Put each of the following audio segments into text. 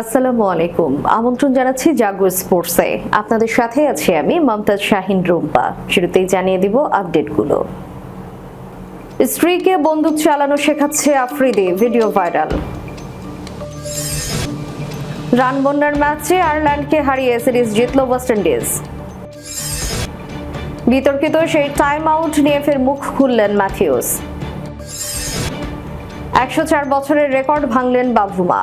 আসসালামু আলাইকুম। আমন্ত্রণ জানাচ্ছি জাগো স্পোর্টসে। আপনাদের সাথে আছি আমি মমতাজ শাহিন রুম্পা। শুরুতেই জানিয়ে দিব আপডেটগুলো। স্ত্রীকে বন্দুক চালানো শেখাচ্ছে আফ্রিদি, ভিডিও ভাইরাল। রানবন্যার ম্যাচে আয়ারল্যান্ডকে হারিয়ে সিরিজ জিতল ওয়েস্ট ইন্ডিজ। বিতর্কিত সেই টাইম আউট নিয়ে ফের মুখ খুললেন ম্যাথিউস। একশো চার বছরের রেকর্ড ভাঙলেন বাভুমা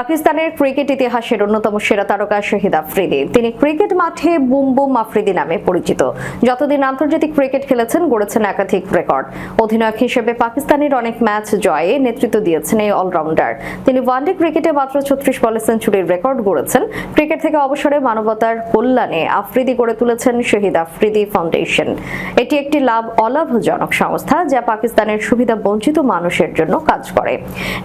পাকিস্তানের ক্রিকেট ইতিহাসের অন্যতম সেরা তারকা শহীদ আফ্রিদি। তিনি ক্রিকেট মাঠে বুম বুম আফ্রিদি নামে পরিচিত। যতদিন আন্তর্জাতিক ক্রিকেট খেলেছেন, গড়েছেন একাধিক রেকর্ড। অধিনায়ক হিসেবে পাকিস্তানের অনেক ম্যাচ জয়ে নেতৃত্ব দিয়েছেন এই অলরাউন্ডার। তিনি ওয়ানডে ক্রিকেটে মাত্র ছত্রিশ বলে সেঞ্চুরির রেকর্ড গড়েছেন। ক্রিকেট থেকে অবসরে মানবতার কল্যাণে আফ্রিদি গড়ে তুলেছেন শহীদ আফ্রিদি ফাউন্ডেশন। এটি একটি লাভ অলাভজনক সংস্থা যা পাকিস্তানের সুবিধা বঞ্চিত মানুষের জন্য কাজ করে।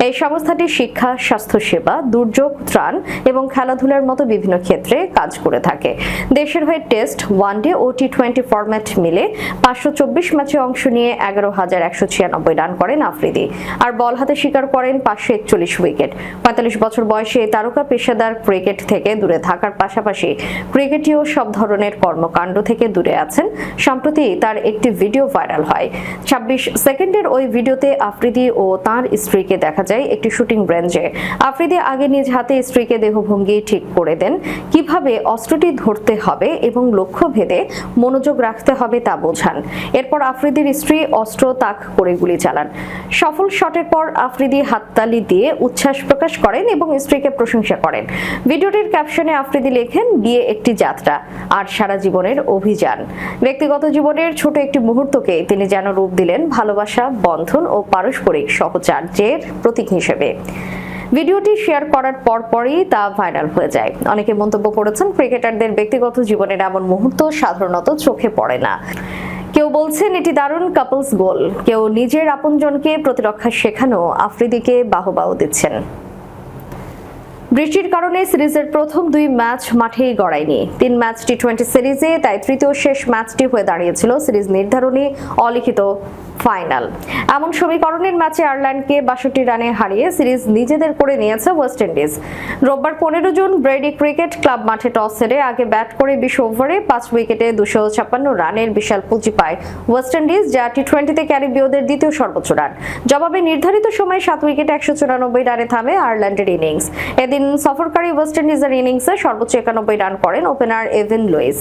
এই সংস্থাটি শিক্ষা, স্বাস্থ্যসেবা দুর্যোগ, ত্রাণ এবং খেলাধুলার মতো বিভিন্ন ক্ষেত্রে কাজ করে থাকে। দেশের হয়ে টেস্ট ওয়ানডে ও টি টোয়েন্টি ফরম্যাট মিলে পাঁচশো চব্বিশ ম্যাচে অংশ নিয়ে এগারো হাজার একশো ছিয়ানব্বই রান করেন আফ্রিদি। আর বল হাতে শিকার করেন পাঁচশো একচল্লিশ উইকেট। পঁয়তাল্লিশ বছর বয়সে তারকা পেশাদার ক্রিকেট থেকে দূরে থাকার পাশাপাশি ক্রিকেটীয় সব ধরনের কর্মকাণ্ড থেকে দূরে আছেন। সম্প্রতি তার একটি ভিডিও ভাইরাল হয়। ছাব্বিশ সেকেন্ডের ওই ভিডিওতে আফ্রিদি ও তার স্ত্রীকে দেখা যায় একটি শুটিং রেঞ্জে আফ্রিদি আগে নিজ হাতে স্ত্রীকে দেহভঙ্গি ঠিক করে দেন। কীভাবে অস্ত্রটি ধরতে হবে এবং লক্ষ্য ভেদে মনোযোগ রাখতে হবে তা বোঝান। এরপর আফ্রিদির স্ত্রী অস্ত্র, তাক করে গুলি চালান। সফল শটের পর আফ্রিদি হাততালি দিয়ে উচ্ছ্বাস প্রকাশ করেন এবং স্ত্রীকে প্রশংসা করেন। ভিডিওটির ক্যাপশনে আফ্রিদি লেখেন বিয়ে একটি যাত্রা, আর সারা জীবনের অভিযান। ব্যক্তিগত জীবনের ছোট একটি মুহূর্তকে তিনি যেন রূপ দিলেন ভালোবাসা, বন্ধন ও পারস্পরিক সহচার্যের প্রতীক হিসেবে। ভিডিওটি শেয়ার করার পর পরই তা ভাইরাল হয়ে যায়। অনেকে মন্তব্য করেছেন, ক্রিকেটারদের ব্যক্তিগত জীবনের এমন মুহূর্ত সাধারণত চোখে পড়ে না। কেউ বলছেন, এটি দারুণ কাপলস গোল কেউ নিজের আপনজনকে প্রতিরক্ষা শেখানো আফ্রিদিকে বাহবাও দিচ্ছেন। বৃষ্টির কারণে সিরিজের প্রথম দুই ম্যাচ মাঠেই গড়ায়নি। তিন ম্যাচ টি টোয়েন্টি সিরিজে, তাই তৃতীয় শেষ ম্যাচটি হয়ে দাঁড়িয়েছিল সিরিজ নির্ধারণী অলিখিত ফাইনাল। এমন সমীকরণের ম্যাচে আয়ারল্যান্ডকে বাষট্টি রানে হারিয়ে সিরিজ নিজেদের করে নিয়েছে ওয়েস্ট ইন্ডিজ। রোববার পনেরো জুন ব্রেডি ক্রিকেট ক্লাব মাঠে টস হেরে আগে ব্যাট করে বিশ ওভারে পাঁচ উইকেটে দুশো ছাপ্পান্ন রানের বিশাল পুঁজি পায় ওয়েস্ট ইন্ডিজ, যা টি টোয়েন্টিতে ক্যারিবীয়দের দ্বিতীয় সর্বোচ্চ রান। জবাবে নির্ধারিত সময়ে সাত উইকেটে একশো চুরানব্বই রানে থামে আয়ারল্যান্ডের ইনিংস। এদিন সফরকারী ওয়েস্ট ইন্ডিজের ইনিংসে সর্বোচ্চ একানব্বই রান করেন ওপেনার এভেন লুইস।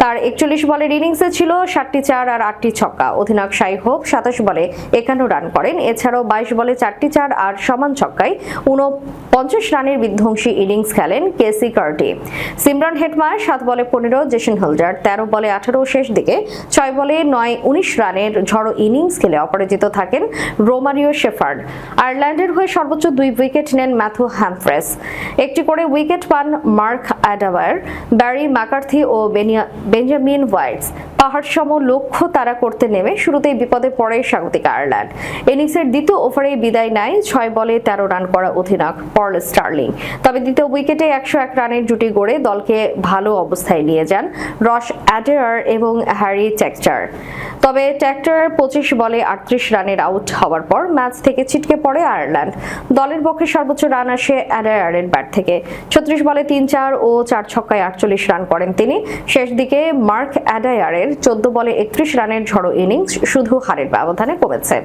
তার একচল্লিশ বলের ইনিংসে ছিল ষাটটি চার আর আটটি ছক্কা। অধিনায়ক সাই হোপ সাতাশ বলে একান্ন রান করেন। এছাড়াও বাইশ বলে চারটি চার আর সমান ছক্কায় উনপঞ্চাশ রানের বিধ্বংসী ইনিংস খেলেন কেসি কার্টি। সিমরান হেটমার সাত বলে পনেরো, জেসন হোল্ডার তেরো বলে আঠারো, শেষ দিকে ছয় বলে নয়, উনিশ রানের ঝড়ো ইনিংস খেলে অপরাজিত থাকেন রোমারিও শেফার্ড। আয়ারল্যান্ডের হয়ে সর্বোচ্চ দুই উইকেট নেন ম্যাথু হ্যামফ্রেস। একটি করে উইকেট পান মার্ক অ্যাডাওয়ার, ব্যারি ম্যাকার্থি ও বেঞ্জামিন হোয়াইটস পাহাড় সম লক্ষ্য তারা করতে নেমে শুরুতেই বিপদে পড়ে স্বাগতিক আয়ারল্যান্ড। ইনিংসের দ্বিতীয় ওভারে বিদায় নেয় ছয় বলে তেরো রান করা অধিনায়ক পর্ল স্টার্লিং। তবে দ্বিতীয় উইকেটে একশো এক রানের জুটি গড়ে দলকে ভালো অবস্থায় নিয়ে যান রস অ্যাডেয়ার এবং হ্যারি টেক্সচার তবে ট্যাক্টর পঁচিশ বলে আটত্রিশ রানের আউট হওয়ার পর ম্যাচ থেকে ছিটকে পড়ে আয়ারল্যান্ড। দলের পক্ষে সর্বোচ্চ রান আসে অ্যাডায়ারের ব্যাট থেকে। ছত্রিশ বলে তিন চার ও চার ছক্কায় আটচল্লিশ রান করেন তিনি। শেষ দিকে মার্ক অ্যাডায়ারের চোদ্দ বলে একত্রিশ রানের ঝড়ো ইনিংস শুধু হারের ব্যবধানে কমেছে।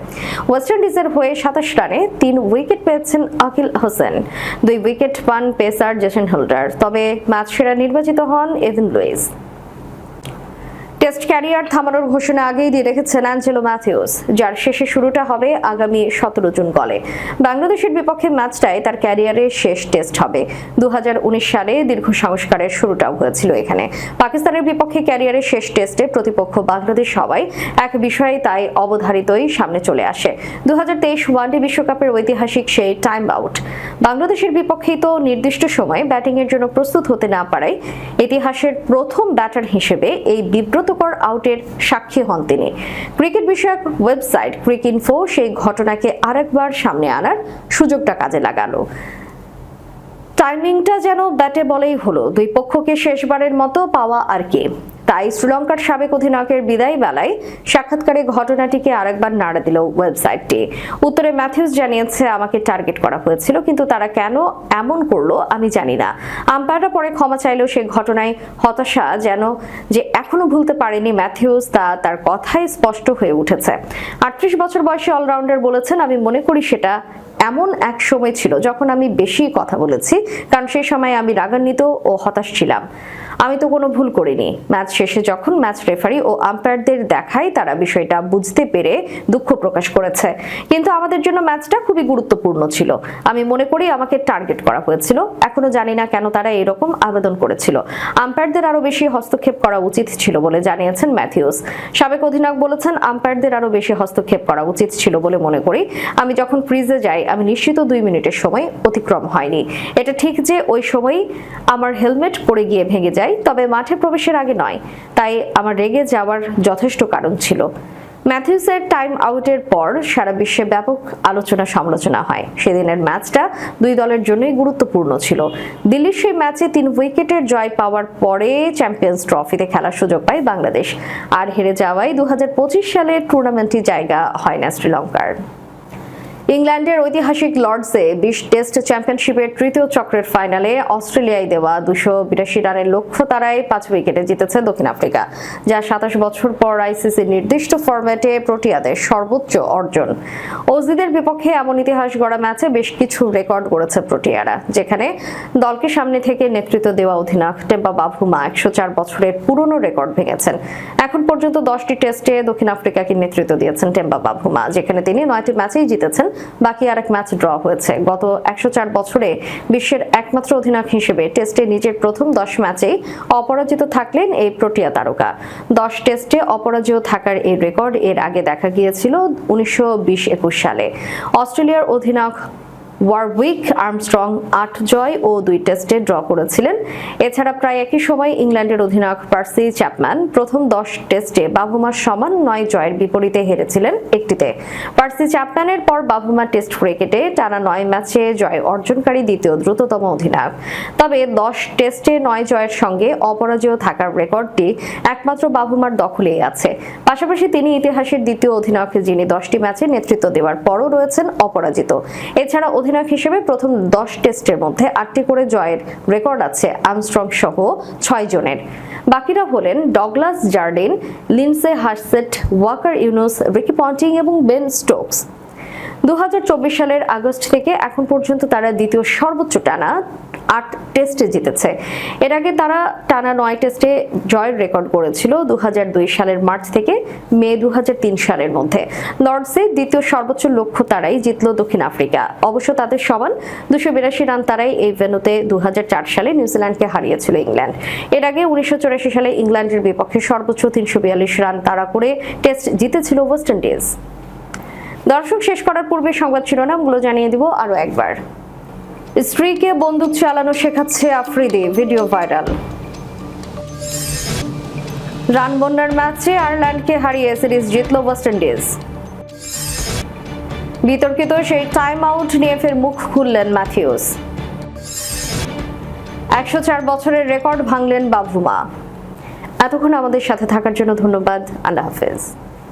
ওয়েস্ট ইন্ডিজের হয়ে সাতাশ রানে তিন উইকেট পেয়েছেন আকিল হোসেন। দুই উইকেট পান পেসার জেসেন হোল্ডার। তবে ম্যাচ সেরা নির্বাচিত হন এভিন লুইস। টেস্ট ক্যারিয়ার থামানোর ঘোষণা আগেই দিয়ে রেখেছেন অ্যাঞ্জেলো ম্যাথিউস, যার শেষে শুরুটা হবে আগামী সতেরো জুন গলে। বাংলাদেশের বিপক্ষে ম্যাচটাই তার ক্যারিয়ারের শেষ টেস্ট হবে। দু সালে দীর্ঘ সংস্কারের শুরুটাও হয়েছিল এখানে। পাকিস্তানের বিপক্ষে ক্যারিয়ারের শেষ টেস্টে প্রতিপক্ষ বাংলাদেশ সবাই এক বিষয়ে তাই অবধারিতই সামনে চলে আসে। দু ওয়ানডে বিশ্বকাপের ঐতিহাসিক সেই টাইম আউট। বাংলাদেশের বিপক্ষেই তো নির্দিষ্ট সময়ে ব্যাটিংয়ের জন্য প্রস্তুত হতে না পারায় ইতিহাসের প্রথম ব্যাটার হিসেবে এই বিব্রতকর আউটের সাক্ষী হন তিনি। ক্রিকেট বিষয়ক ওয়েবসাইট ক্রিক ইনফো সেই ঘটনাকে আরেকবার সামনে আনার সুযোগটা কাজে লাগালো। টাইমিংটা যেন ব্যাটে বলেই হলো। দুই পক্ষকে শেষবারের মতো পাওয়া আর কি। তাই শ্রীলঙ্কার সাবেক অধিনায়কের বিদায় বেলায় সাক্ষাৎকারে ঘটনাটিকে আরেকবার নাড়া দিল ওয়েবসাইটটি। উত্তরে ম্যাথিউস জানিয়েছে, আমাকে টার্গেট করা হয়েছিল, কিন্তু তারা কেন এমন করল আমি জানি না। আম্পায়াররা পরে ক্ষমা চাইলেও সেই ঘটনায় হতাশা যেন যে এখনও ভুলতে পারেনি ম্যাথিউস তা তার কথাই স্পষ্ট হয়ে উঠেছে। আটত্রিশ বছর বয়সী অলরাউন্ডার বলেছেন, আমি মনে করি সেটা এমন এক সময় ছিল যখন আমি বেশি কথা বলেছি, কারণ সেই সময় আমি রাগান্বিত ও হতাশ ছিলাম। আমি তো কোনো ভুল করিনি। ম্যাচ শেষে যখন ম্যাচ রেফারি ও আম্পায়ারদের দেখায়, তারা বিষয়টা বুঝতে পেরে দুঃখ প্রকাশ করেছে। কিন্তু আমাদের জন্য ম্যাচটা খুবই গুরুত্বপূর্ণ ছিল। আমি মনে করি আমাকে টার্গেট করা হয়েছিল। এখনও জানি না কেন তারা এরকম আবেদন করেছিল। আম্পায়ারদের আরও বেশি হস্তক্ষেপ করা উচিত ছিল বলে জানিয়েছেন ম্যাথিউস। সাবেক অধিনায়ক বলেছেন, আম্পায়ারদের আরও বেশি হস্তক্ষেপ করা উচিত ছিল বলে মনে করি। আমি যখন ক্রিজে যাই, আমি নিশ্চিত দুই মিনিটের সময় অতিক্রম হয়নি। এটা ঠিক যে ওই সময় আমার হেলমেট পড়ে গিয়ে ভেঙে যায় তবে মাঠে প্রবেশের আগে নয়। তাই আমার রেগে যাওয়ার যথেষ্ট কারণ ছিল। ম্যাথিউসের টাইম আউটের পর সারা বিশ্বে ব্যাপক আলোচনা সমালোচনা হয়। সেদিনের ম্যাচটা দুই দলের জন্যই গুরুত্বপূর্ণ ছিল। দিল্লির সেই ম্যাচে তিন উইকেটের জয় পাওয়ার পরে চ্যাম্পিয়ন্স ট্রফিতে খেলার সুযোগ পায় বাংলাদেশ। আর হেরে যাওয়ায় দু সালে টুর্নামেন্টটি জায়গা হয় না শ্রীলঙ্কার। ইংল্যান্ডের ঐতিহাসিক লর্ডসে বিশ টেস্ট চ্যাম্পিয়নশিপের তৃতীয় চক্রের ফাইনালে অস্ট্রেলিয়ায় দেওয়া দুশো বিরাশি রানের লক্ষ্য তারাই পাঁচ উইকেটে জিতেছে দক্ষিণ আফ্রিকা, যা সাতাশ বছর পর আইসিসি নির্দিষ্ট ফরম্যাটে প্রোটিয়াদের সর্বোচ্চ অর্জন। অজিদের বিপক্ষে এমন ইতিহাস গড়া ম্যাচে বেশ কিছু রেকর্ড গড়েছে প্রোটিয়ারা, যেখানে দলকে সামনে থেকে নেতৃত্ব দেওয়া অধিনায়ক টেম্পা বাভুমা একশো চার বছরের পুরনো রেকর্ড ভেঙেছেন। এখন পর্যন্ত দশটি টেস্টে দক্ষিণ আফ্রিকাকে নেতৃত্ব দিয়েছেন টেম্পা বাভুমা, যেখানে তিনি নয়টি ম্যাচেই জিতেছেন বাকি আরেক ম্যাচ ড্র হয়েছে। গত একশো চার বছরে বিশ্বের একমাত্র অধিনায়ক হিসেবে টেস্টে নিজের প্রথম দশ ম্যাচেই অপরাজিত থাকলেন এই প্রোটিয়া তারকা। দশ টেস্টে অপরাজিত থাকার এই রেকর্ড এর আগে দেখা গিয়েছিল উনিশশো বিশ সালে। অস্ট্রেলিয়ার অধিনায়ক ওয়ারউইক, আর্মস্ট্রং, আট জয় ও দুই টেস্টে ড্র করেছিলেন। এছাড়া প্রায় একই সময় ইংল্যান্ডের অধিনায়ক পার্সি চ্যাপম্যান প্রথম দশ টেস্টে বাভুমার সমান নয় জয়ের বিপরীতে হেরেছিলেন একটিতে। পার্সি চ্যাপম্যানের পর বাভুমা টেস্ট ক্রিকেটে টানা নয় ম্যাচে জয় অর্জনকারী দ্বিতীয় দ্রুততম অধিনায়ক। তবে দশ টেস্টে নয় জয়ের সঙ্গে অপরাজয় থাকার রেকর্ডটি একমাত্র বাভুমার দখলেই আছে। পাশাপাশি তিনি ইতিহাসের দ্বিতীয় অধিনায়ক যিনি দশটি ম্যাচে নেতৃত্ব দেওয়ার পরও রয়েছেন অপরাজিত। এছাড়া অধিনায়ক হিসেবে প্রথম দশ টেস্টের মধ্যে আটটি করে জয়ের রেকর্ড আছে আমস্ট্রং সহ ছয় জনের। বাকিরা হলেন Douglas Jardine Lindsay Hassett Waqar Younis, Ricky Ponting এবং বেন স্টোকস। দুই হাজার চব্বিশ সালের আগস্ট থেকে এখন পর্যন্ত তারা দ্বিতীয় সর্বোচ্চ টানা আট টেস্টে জিতেছে। এর আগে তারা টানা নয় টেস্টে জয়ের রেকর্ড করেছিল দু হাজার দুই সালের মার্চ থেকে মে দু হাজার তিন সালের মধ্যে। লর্ডসে দ্বিতীয় সর্বোচ্চ লক্ষ্য তারাই জিতল দক্ষিণ আফ্রিকা। অবশ্য তাদের সমান দুশো বিরাশি রান তারাই এই ভেন্যুতে দু সালে নিউজিল্যান্ডকে হারিয়েছিল ইংল্যান্ড। এর আগে উনিশশো চুরাশি সালে ইংল্যান্ডের বিপক্ষে সর্বোচ্চ তিনশো বিয়াল্লিশ রান তারা করে টেস্ট জিতেছিল ওয়েস্ট ইন্ডিজ। দর্শক, শেষ করার পূর্বে সংবাদ শিরোনামগুলো জানিয়ে দিব আরও একবার। স্ত্রীকে বন্দুক চালানো শেখাচ্ছে আফ্রিদি, ভিডিও ভাইরাল। রানবন্যার ম্যাচে আয়ারল্যান্ডকে হারিয়ে সিরিজ জিতল ওয়েস্ট ইন্ডিজ। বিতর্কিত সেই টাইম আউট নিয়ে ফের মুখ খুললেন ম্যাথিউস। একশো চার বছরের রেকর্ড ভাঙলেন বাভুমা এতক্ষণ আমাদের সাথে থাকার জন্য ধন্যবাদ। আল্লাহ হাফেজ।